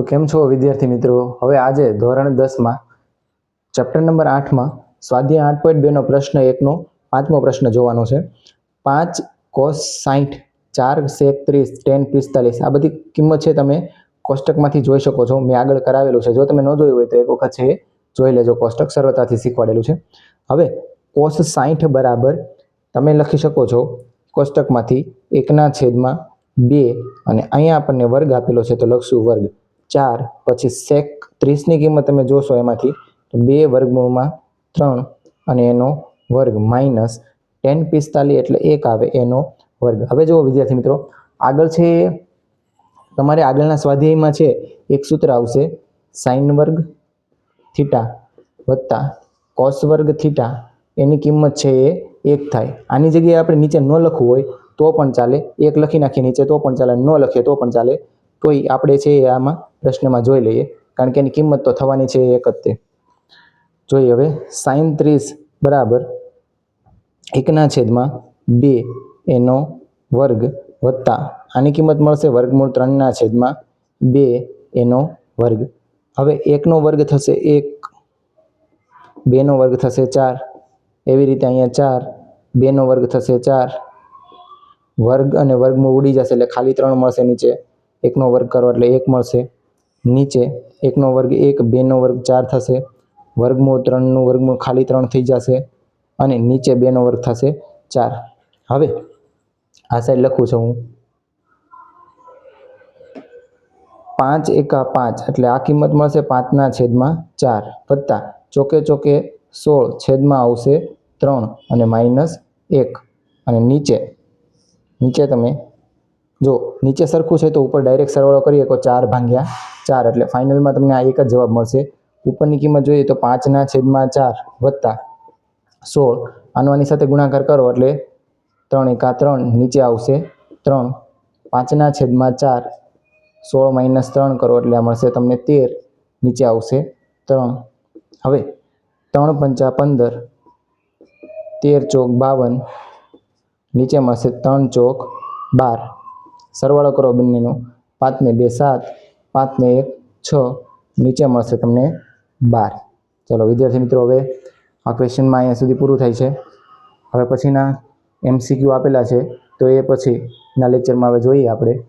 તો કેમ છો વિદ્યાર્થી મિત્રો? હવે આજે ધોરણ દસમાં, ચેપ્ટર નંબર આઠમાં સ્વાધ્યાય આઠ પોઈન્ટ બેનો પ્રશ્ન એકનો પાંચમો પ્રશ્ન જોવાનો છે. પાંચ કોસ સાઠ ચાર સેક ત્રીસ ટેન પિસ્તાલીસ, આ બધી કિંમત છે તમે કોષ્ટકમાંથી જોઈ શકો છો. મેં આગળ કરાવેલું છે. જો તમે ન જોયું હોય તો એક વખત છે જોઈ લેજો. કોષ્ટક સરળતાથી શીખવાડેલું છે. હવે કોસ સાઠ બરાબર તમે લખી શકો છો કોષ્ટકમાંથી એકના છેદમાં બે અને અહીંયા આપણને વર્ગ આપેલો છે તો લખશું વર્ગ. ચાર, પછી સેક ત્રીસની કિંમત તમે જોશો એમાંથી, તો બે વર્ગમૂળમાં ત્રણ અને એનો વર્ગ માઇનસ ટેન પિસ્તાલીસ એટલે એક આવે એનો વર્ગ. હવે જુઓ વિદ્યાર્થી મિત્રો, આગળ છે, તમારે આગળના સ્વાધ્યાયમાં છે, એક સૂત્ર આવશે સાઇન વર્ગ થીટા વત્તા કોસ વર્ગ થીટા એની કિંમત છે એ એક થાય. આની જગ્યાએ આપણે નીચે ન લખવું હોય, તો પણ ચાલે. એક લખી નાખીએ નીચે, તો પણ ચાલે. ન લખીએ, તો પણ ચાલે. તોય આપણે છે એ આમાં પ્રશ્નમાં જોઈ લઈએ. કારણ કે એની કિંમત તો થવાની છે એક જ તે. જોઈએ હવે સાઈન ત્રીસ બરાબર એકના છેદમાં બે એનો વર્ગ વત્તા, આની કિંમત મળશે વર્ગમૂળ ત્રણના છેદમાં બે એનો વર્ગ. હવે એકનો વર્ગ થશે એક, બેનો વર્ગ થશે ચાર, એવી રીતે અહીંયા ચાર, બેનો વર્ગ થશે ચાર. વર્ગ અને વર્ગમૂળ ઉડી જશે એટલે ખાલી ત્રણ મળશે નીચે. એકનો વર્ગ કરો એટલે એક મળશે. નીચે એકનો વર્ગ એક, બેનો વર્ગ ચાર થશે. વર્ગમૂળ ત્રણનું વર્ગમૂળ ખાલી ત્રણ થઈ જશે અને નીચે બેનો વર્ગ થશે ચાર. હવે આ સાઈડ લખું છું હું. પાંચ એકા પાંચ એટલે આ કિંમત મળશે પાંચના છેદમાં ચાર વત્તા ચોકે ચોકે સોળ છેદમાં આવશે ત્રણ અને માઇનસ એક. અને નીચે નીચે તમે જો નીચે સરખું છે તો ઉપર ડાયરેક્ટ સરવાળો કરીએ તો ચાર ભાંગ્યા ચાર. એટલે ફાઇનલમાં તમને આ એક જ જવાબ મળશે. ઉપરની કિંમત જોઈએ તો પાંચના છેદમાં ચાર વત્તા સોળ. આનો સાથે ગુણાકાર કરો એટલે ત્રણ એકા ત્રણ નીચે આવશે ત્રણ. પાંચના છેદમાં ચાર સોળ માઇનસ ત્રણ કરો એટલે આ મળશે તમને તેર. નીચે આવશે ત્રણ. હવે ત્રણ પંચા પંદર. તેર ચોક બાવન. નીચે મળશે ત્રણ ચોક બાર. સરવાળો કરો બંનેનો. પાંચને બે, સાત. પાંચને એક, છ. નીચે મળશે તમને બાર. ચલો, વિદ્યાર્થી મિત્રો, હવે આ ક્વેશ્ચનમાં અહીંયા સુધી પૂરું થાય છે. હવે પછીના એમસીક્યુ આપેલા છે, તો એ પછીના લેક્ચરમાં હવે જોઈએ આપણે.